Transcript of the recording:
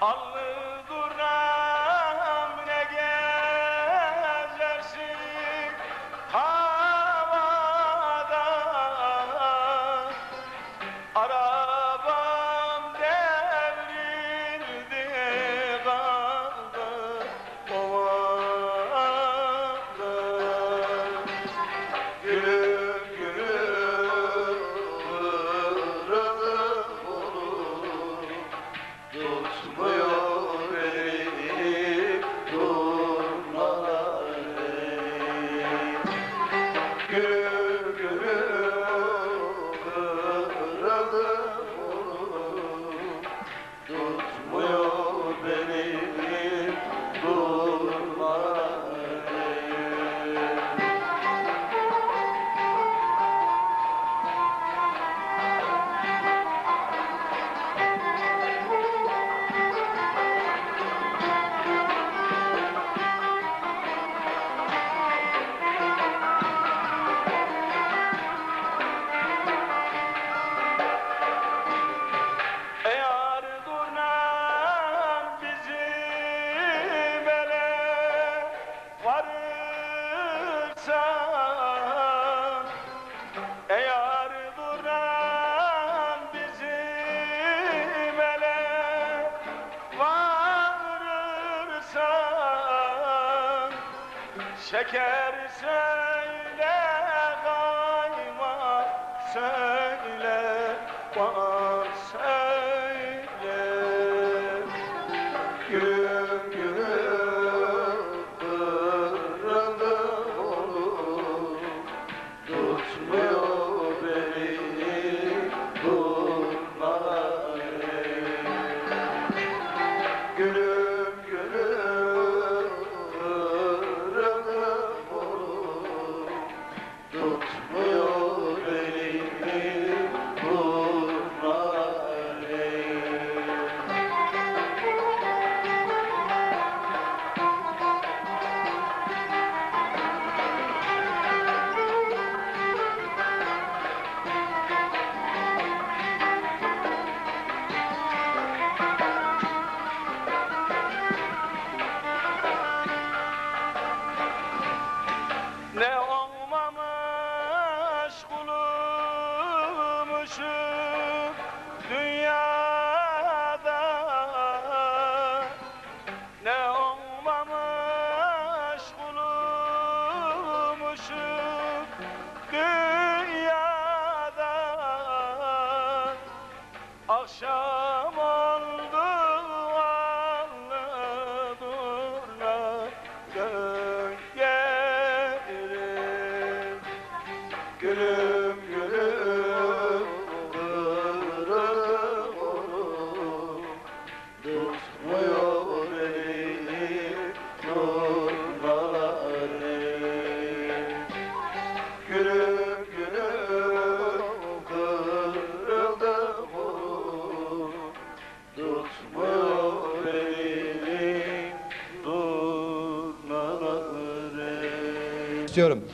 Allı duram ne havada Ara Şeker söyle kaymak söyle bana söyle. Gülüm gülüm kırıldı oğlum tutma istiyorum.